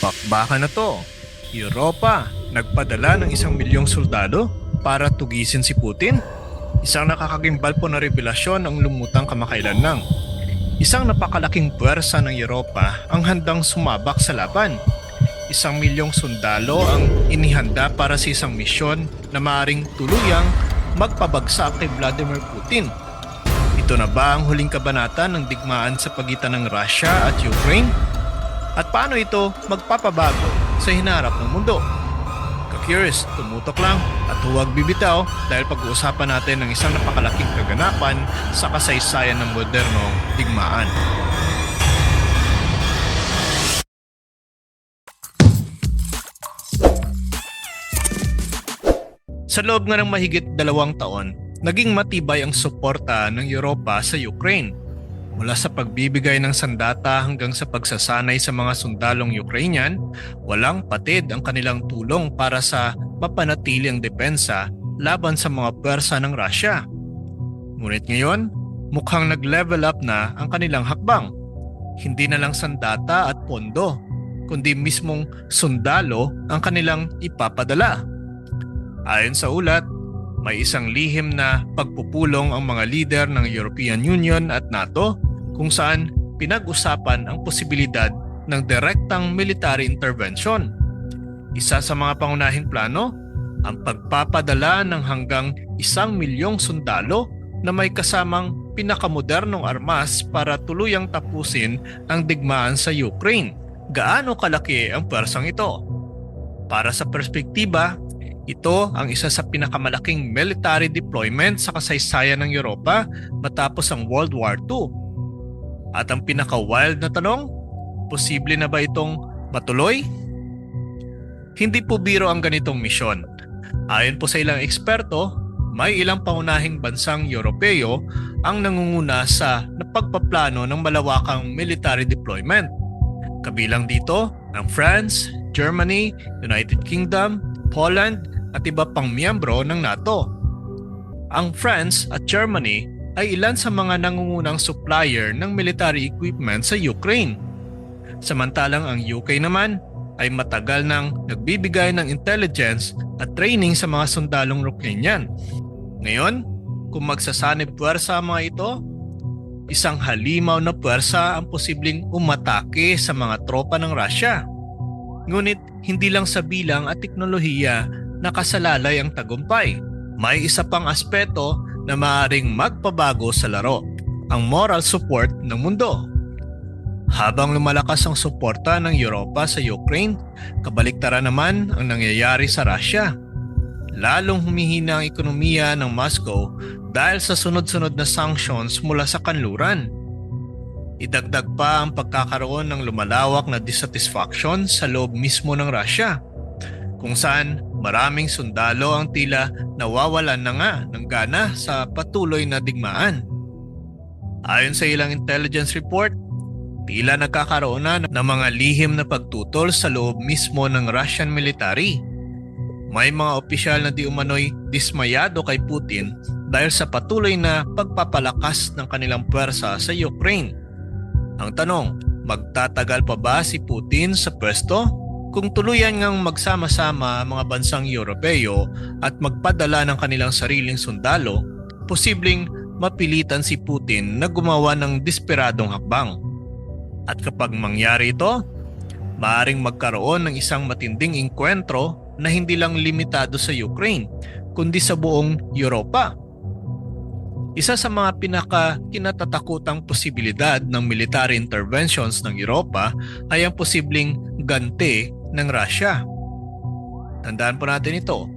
Pakbaka na to. Europa, nagpadala ng isang milyong soldado para tugisin si Putin. Isang nakakagimbal po na revelasyon ang lumutang kamakailan lang. Isang napakalaking puwersa ng Europa ang handang sumabak sa laban. Isang milyong sundalo ang inihanda para sa isang misyon na maaring tuluyang magpabagsak kay Vladimir Putin. Ito na ba ang huling kabanata ng digmaan sa pagitan ng Russia at Ukraine? At paano ito magpapabago sa hinarap ng mundo? Ka-curious, tumutok lang at huwag bibitaw dahil pag-uusapan natin ng isang napakalaking kaganapan sa kasaysayan ng modernong digmaan. Sa loob nga ng mahigit dalawang taon, naging matibay ang suporta ng Europa sa Ukraine Mula sa pagbibigay ng sandata hanggang sa pagsasanay sa mga sundalong Ukrainian, walang patid ang kanilang tulong para sa mapanatili ang depensa laban sa mga pwersa ng Russia. Ngunit ngayon, mukhang nag-level up na ang kanilang hakbang. Hindi na lang sandata at pondo, kundi mismong sundalo ang kanilang ipapadala. Ayon sa ulat, may isang lihim na pagpupulong ang mga lider ng European Union at NATO kung saan pinag-usapan ang posibilidad ng direktang military intervention. Isa sa mga pangunahing plano, ang pagpapadala ng hanggang isang milyong sundalo na may kasamang pinakamodernong armas para tuluyang tapusin ang digmaan sa Ukraine. Gaano kalaki ang pwersang ito? Para sa perspektiba, ito ang isa sa pinakamalaking military deployment sa kasaysayan ng Europa matapos ang World War II at ang pinaka-wild na tanong, posible na ba itong matuloy? Hindi po biro ang ganitong misyon. Ayon po sa ilang eksperto, may ilang pangunahing bansang Europeo ang nangunguna sa napagpaplano ng malawakang military deployment. Kabilang dito ang France, Germany, United Kingdom, Poland at iba pang miyembro ng NATO. Ang France at Germany ay ilan sa mga nangungunang supplier ng military equipment sa Ukraine. Samantalang ang UK naman ay matagal nang nagbibigay ng intelligence at training sa mga sundalong Ukrainian. Ngayon, kung magsasanib puwersa ang mga ito, isang halimaw na puwersa ang posibleng umatake sa mga tropa ng Russia. Ngunit hindi lang sa bilang at teknolohiya nakasalalay ang tagumpay. May isa pang aspeto na maaaring magpabago sa laro, ang moral support ng mundo. Habang lumalakas ang suporta ng Europa sa Ukraine, kabaliktaran naman ang nangyayari sa Russia. Lalong humihina ang ekonomiya ng Moscow dahil sa sunod-sunod na sanctions mula sa kanluran. Idagdag pa ang pagkakaroon ng lumalawak na dissatisfaction sa loob mismo ng Russia, kung saan maraming sundalo ang tila nawawalan na nga ng gana sa patuloy na digmaan. Ayon sa ilang intelligence report, tila nagkakaroon na ng mga lihim na pagtutol sa loob mismo ng Russian military. May mga opisyal na di umano'y dismayado kay Putin dahil sa patuloy na pagpapalakas ng kanilang puwersa sa Ukraine. Ang tanong, magtatagal pa ba si Putin sa pwesto kung tuluyan ngang magsama-sama ang mga bansang Europeo at magpadala ng kanilang sariling sundalo, posibleng mapilitan si Putin na gumawa ng desperadong hakbang. At kapag mangyari ito, maaring magkaroon ng isang matinding inkwentro na hindi lang limitado sa Ukraine, kundi sa buong Europa. Isa sa mga pinaka kinatatakutang posibilidad ng military interventions ng Europa ay ang posibleng ganti ng Russia. Tandaan po natin ito.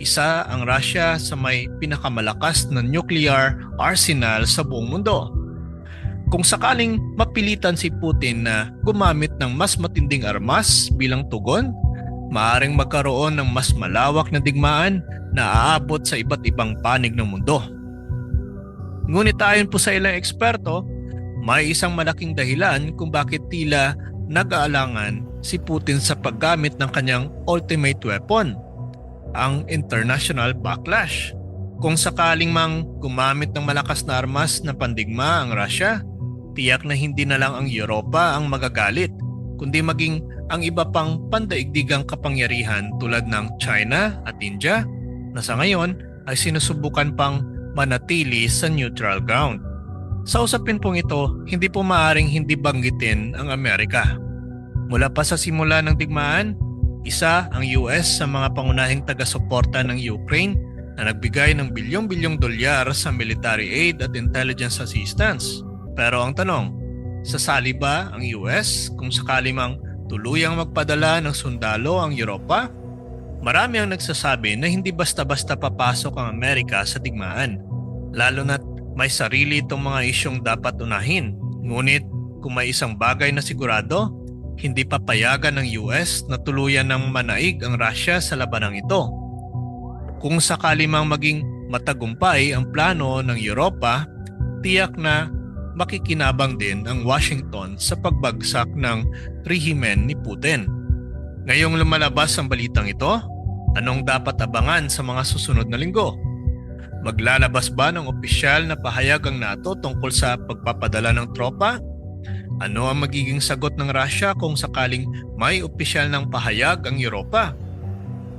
Isa ang Russia sa may pinakamalakas na nuclear arsenal sa buong mundo. Kung sakaling mapilitan si Putin na gumamit ng mas matinding armas bilang tugon, maaring magkaroon ng mas malawak na digmaan na aabot sa iba't ibang panig ng mundo. Ngunit ayon po sa ilang eksperto, may isang malaking dahilan kung bakit tila nag-aalangan si Putin sa paggamit ng kanyang ultimate weapon, ang international backlash. Kung sakaling mang gumamit ng malakas na armas na pandigma ang Russia, tiyak na hindi na lang ang Europa ang magagalit, kundi maging ang iba pang pandaigdigang kapangyarihan tulad ng China at India na sa ngayon ay sinusubukan pang manatili sa neutral ground. Sa usapin pong ito, hindi po maaring hindi banggitin ang Amerika. Mula pa sa simula ng digmaan, isa ang US sa mga pangunahing taga-suporta ng Ukraine na nagbigay ng bilyong-bilyong dolyar sa military aid at intelligence assistance. Pero ang tanong, sasali ba ang US kung sakali mang tuluyang magpadala ng sundalo ang Europa? Marami ang nagsasabi na hindi basta-basta papasok ang Amerika sa digmaan, lalo na't may sarili itong mga isyong dapat unahin. Ngunit kung may isang bagay na sigurado, hindi papayagan ng US na tuluyan ng manaig ang Russia sa labanang ito. Kung sakali mang maging matagumpay ang plano ng Europa, tiyak na makikinabang din ang Washington sa pagbagsak ng rehimen ni Putin. Ngayong lumalabas ang balitang ito, anong dapat abangan sa mga susunod na linggo? Maglalabas ba ng opisyal na pahayag ang NATO tungkol sa pagpapadala ng tropa? Ano ang magiging sagot ng Russia kung sakaling may opisyal ng pahayag ang Europa?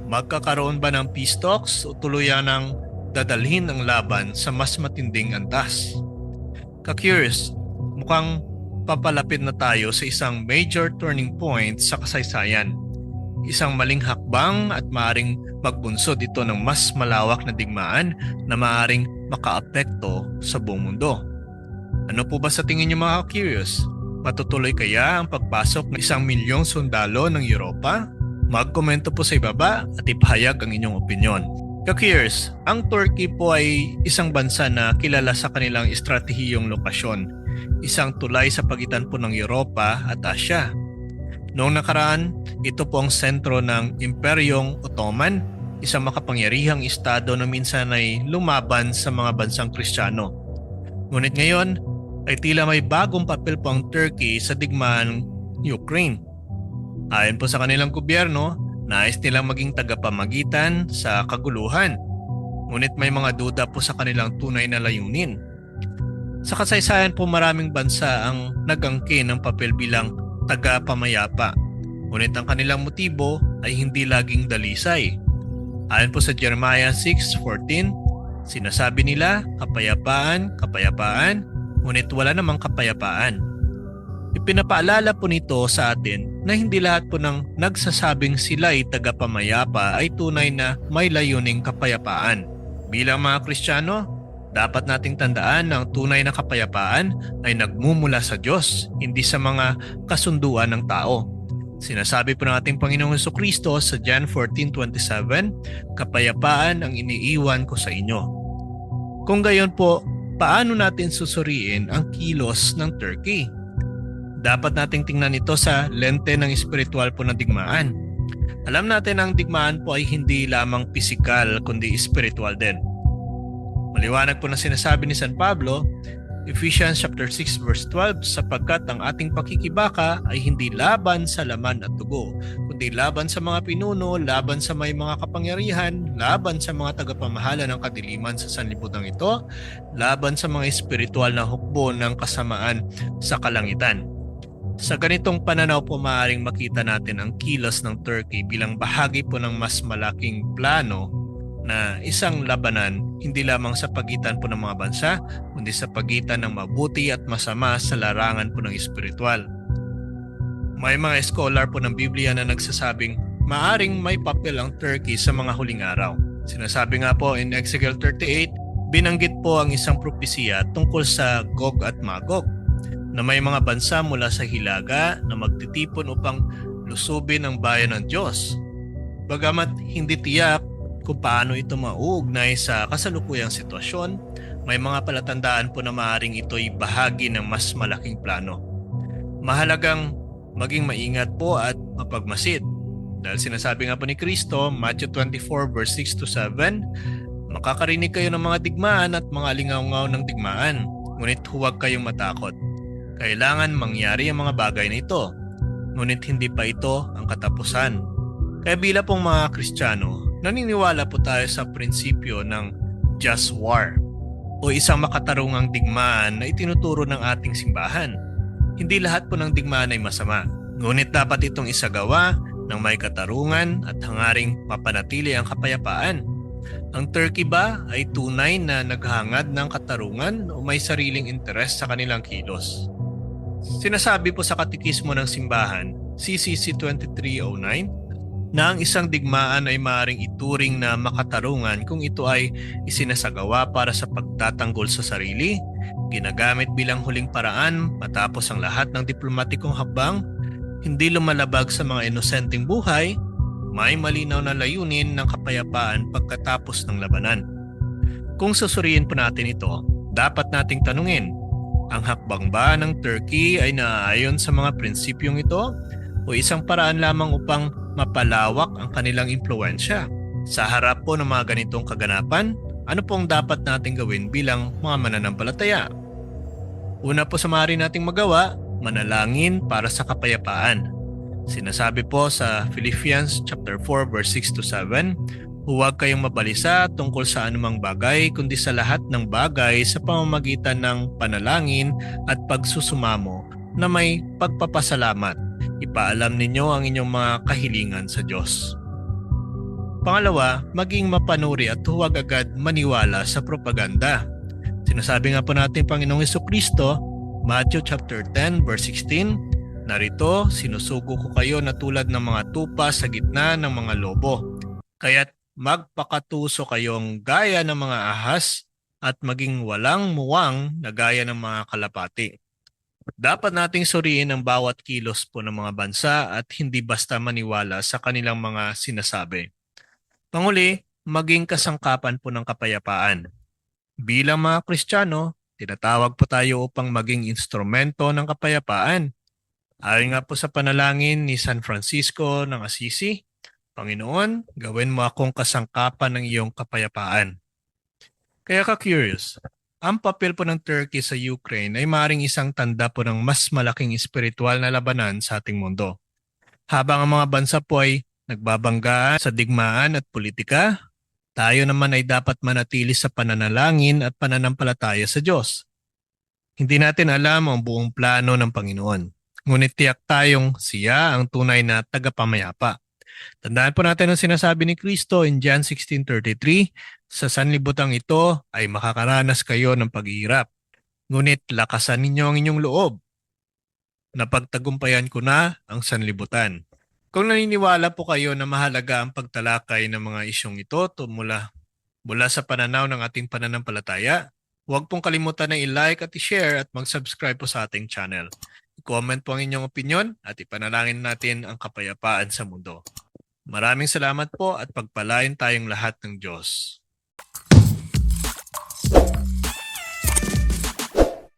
Magkakaroon ba ng peace talks o tuluyan ng dadalhin ang laban sa mas matinding antas? Ka-curious, mukhang papalapit na tayo sa isang major turning point sa kasaysayan. Isang maling hakbang at maaring magbunsod ito ng mas malawak na digmaan na maaring makaapekto sa buong mundo. Ano po ba sa tingin niyo mga curious? Matutuloy kaya ang pagpasok ng isang milyong sundalo ng Europa? Magkomento po sa ibaba at ipahayag ang inyong opinion. Ka-curious, ang Turkey po ay isang bansa na kilala sa kanilang estratehiyong lokasyon. Isang tulay sa pagitan po ng Europa at Asya. Noong nakaraan, ito po ang sentro ng Imperyong Ottoman, isang makapangyarihang estado na minsan ay lumaban sa mga bansang Kristiyano. Ngunit ngayon, ay tila may bagong papel po ang Turkey sa digmaan Ukraine. Ayon po sa kanilang gobyerno, nais nilang maging tagapamagitan sa kaguluhan. Ngunit may mga duda po sa kanilang tunay na layunin. Sa kasaysayan po maraming bansa ang nagangkin ng papel bilang taga-pamayapa. Ngunit ang kanilang motibo ay hindi laging dalisay. Ayon po sa Jeremiah 6.14, sinasabi nila kapayapaan, kapayapaan, ngunit wala namang kapayapaan. Ipinapaalala po nito sa atin na hindi lahat po ng nagsasabing sila'y tagapamayapa ay tunay na may layuning kapayapaan. Bilang mga Kristiyano, dapat nating tandaan na ang tunay na kapayapaan ay nagmumula sa Diyos, hindi sa mga kasunduan ng tao. Sinasabi po ng ating Panginoong Heso Kristo sa John 14.27, Kapayapaan ang iniiwan ko sa inyo. Kung gayon po, paano natin susuriin ang kilos ng Turkey? Dapat nating tingnan ito sa lente ng espiritual po ng digmaan. Alam natin ang digmaan po ay hindi lamang pisikal kundi espiritual din. Maliwanag po na sinasabi ni San Pablo, Ephesians chapter 6 verse 12, sapagkat ang ating pakikibaka ay hindi laban sa laman at dugo, kundi laban sa mga pinuno, laban sa may mga kapangyarihan, laban sa mga tagapamahala ng kadiliman sa sanlibutan ito, laban sa mga espiritual na hukbo ng kasamaan sa kalangitan. Sa ganitong pananaw po maaaring makita natin ang kilos ng Turkey bilang bahagi po ng mas malaking plano na isang labanan hindi lamang sa pagitan po ng mga bansa, kundi sa pagitan ng mabuti at masama sa larangan po ng espiritual. May mga scholar po ng Biblia na nagsasabing maaring may papel ang Turkey sa mga huling araw. Sinasabi nga po in Ezekiel 38, binanggit po ang isang propesiya tungkol sa Gog at Magog na may mga bansa mula sa Hilaga na magtitipon upang lusubin ang bayan ng Diyos. Bagamat hindi tiyak kung paano ito mauugnay sa kasalukuyang sitwasyon, may mga palatandaan po na maaaring ito'y bahagi ng mas malaking plano. Mahalagang maging maingat po at mapagmasid. Dahil sinasabi nga po ni Kristo, Matthew 24 verse 6 to 7, Makakarinig kayo ng mga digmaan at mga lingaw ng digmaan, ngunit huwag kayong matakot. Kailangan mangyari ang mga bagay na ito, ngunit hindi pa ito ang katapusan. Kaya bilang pong mga Kristiyano, naniniwala po tayo sa prinsipyo ng just war o isang makatarungang digmaan na itinuturo ng ating simbahan. Hindi lahat po ng digmaan ay masama, Ngunit dapat itong isagawa ng may katarungan at hangaring mapanatili ang kapayapaan. Ang Turkey ba ay tunay na naghangad ng katarungan o may sariling interes sa kanilang kilos? Sinasabi po sa katikismo ng simbahan, CCC 2309, na ang isang digmaan ay maaaring ituring na makatarungan kung ito ay isinasagawa para sa pagtatanggol sa sarili, ginagamit bilang huling paraan matapos ang lahat ng diplomatikong habang, hindi lumalabag sa mga inosenteng buhay, may malinaw na layunin ng kapayapaan pagkatapos ng labanan. Kung susuriin po natin ito, dapat nating tanungin, ang hakbang ba ng Turkey ay naaayon sa mga prinsipyong ito o isang paraan lamang upang mapalawak ang kanilang impluensya. Sa harap po ng mga ganitong kaganapan, ano pong dapat nating gawin bilang mga mananampalataya? Una po sa maaari nating magawa, manalangin para sa kapayapaan. Sinasabi po sa Philippians chapter 4 verse 6 to 7, Huwag kayong mabalisa tungkol sa anumang bagay kundi sa lahat ng bagay sa pamamagitan ng panalangin at pagsusumamo na may pagpapasalamat ipaalam ninyo ang inyong mga kahilingan sa Diyos. Pangalawa, maging mapanuri at huwag agad maniwala sa propaganda. Sinasabi nga po natin Panginoong Heso Kristo, Matthew chapter 10 verse 16, Narito, sinusugo ko kayo na tulad ng mga tupa sa gitna ng mga lobo. Kaya't magpakatuso kayong gaya ng mga ahas at maging walang muwang na gaya ng mga kalapati. Dapat nating suriin ang bawat kilos po ng mga bansa at hindi basta maniwala sa kanilang mga sinasabi. Panguli, maging kasangkapan po ng kapayapaan. Bilang mga Kristiyano, tinatawag po tayo upang maging instrumento ng kapayapaan. Ayon nga po sa panalangin ni San Francisco ng Assisi, Panginoon, gawin mo akong kasangkapan ng iyong kapayapaan. Kaya ka curious, ang papel po ng Turkey sa Ukraine ay maring isang tanda po ng mas malaking espiritual na labanan sa ating mundo. Habang ang mga bansa po ay nagbabangga sa digmaan at politika, tayo naman ay dapat manatili sa pananalangin at pananampalataya sa Diyos. Hindi natin alam ang buong plano ng Panginoon. Ngunit tiyak tayong siya ang tunay na tagapamayapa. Tandaan po natin ang sinasabi ni Kristo in John 16.33, Sa sanlibutang ito ay makakaranas kayo ng paghihirap. Ngunit lakasan ninyo ang inyong loob. Napagtagumpayan ko na ang sanlibutan. Kung naniniwala po kayo na mahalaga ang pagtalakay ng mga isyong ito mula, mula sa pananaw ng ating pananampalataya, huwag pong kalimutan na i-like at i-share at mag-subscribe po sa ating channel. I-comment po ang inyong opinion at ipanalangin natin ang kapayapaan sa mundo. Maraming salamat po at pagpalain tayong lahat ng Diyos.